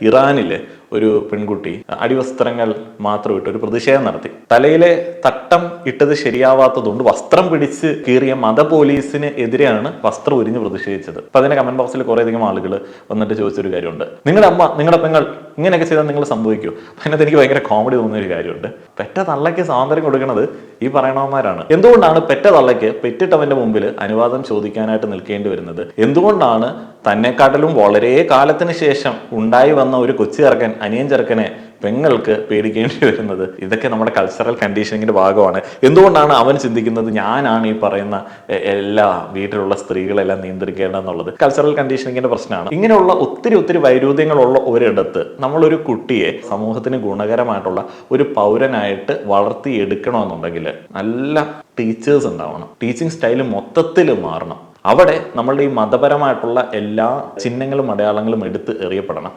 ഇറാനിലെ ഒരു പെൺകുട്ടി അടിവസ്ത്രങ്ങൾ മാത്രം ഇട്ട് ഒരു പ്രതിഷേധം നടത്തി. തലയിലെ തട്ടം ഇട്ടത് ശരിയാവാത്തതുകൊണ്ട് വസ്ത്രം പിടിച്ച് കീറിയ മത പോലീസിന് എതിരെയാണ് വസ്ത്രം ഉരിഞ്ഞ് പ്രതിഷേധിച്ചത്. അപ്പൊ അതിന്റെ കമന്റ് ബോക്സിൽ കുറെ അധികം ആളുകൾ വന്നിട്ട് ചോദിച്ചൊരു കാര്യമുണ്ട്. നിങ്ങളുടെ അമ്മ നിങ്ങളുടെ പെങ്ങൾ ഇങ്ങനെയൊക്കെ ചെയ്താൽ നിങ്ങൾ സംഭവിക്കൂ അതിനകത്ത് എനിക്ക് ഭയങ്കര കോമഡി തോന്നുന്ന ഒരു കാര്യമുണ്ട്. പെറ്റ തള്ളയ്ക്ക് സ്വാതന്ത്ര്യം കൊടുക്കുന്നത് ഈ പറയണവന്മാരാണ്. എന്തുകൊണ്ടാണ് പെറ്റ തള്ളയ്ക്ക് പെറ്റിട്ടവന്റെ മുമ്പിൽ അനുവാദം ചോദിക്കാനായിട്ട് നിൽക്കേണ്ടി വരുന്നത്? എന്തുകൊണ്ടാണ് തന്നെക്കാട്ടിലും വളരെ കാലത്തിന് ശേഷം ഉണ്ടായി വന്ന ഒരു കൊച്ചു ചെറുക്കൻ അനിയൻ ചെറുക്കനെ പെങ്ങൾക്ക് പേടിക്കേണ്ടി വരുന്നത്. ഇതൊക്കെ നമ്മുടെ കൾച്ചറൽ കണ്ടീഷനിങ്ങിന്റെ ഭാഗമാണ്. എന്തുകൊണ്ടാണ് അവൻ ചിന്തിക്കുന്നത് ഞാനാണ് ഈ പറയുന്ന എല്ലാ വീട്ടിലുള്ള സ്ത്രീകളെല്ലാം നിയന്ത്രിക്കേണ്ടതെന്നുള്ളത്? കൾച്ചറൽ കണ്ടീഷനിങ്ങിന്റെ പ്രശ്നമാണ്. ഇങ്ങനെയുള്ള ഒത്തിരി ഒത്തിരി വൈരുദ്ധ്യങ്ങളുള്ള ഒരിടത്ത് നമ്മളൊരു കുട്ടിയെ സമൂഹത്തിന് ഗുണകരമായിട്ടുള്ള ഒരു പൗരനായിട്ട് വളർത്തിയെടുക്കണമെന്നുണ്ടെങ്കിൽ നല്ല ടീച്ചേഴ്സ് ഉണ്ടാവണം. ടീച്ചിങ് സ്റ്റൈൽ മൊത്തത്തിൽ മാറണം. അവിടെ നമ്മളുടെ ഈ മതപരമായിട്ടുള്ള എല്ലാ ചിഹ്നങ്ങളും അടയാളങ്ങളും എടുത്ത് എറിയപ്പെടണം.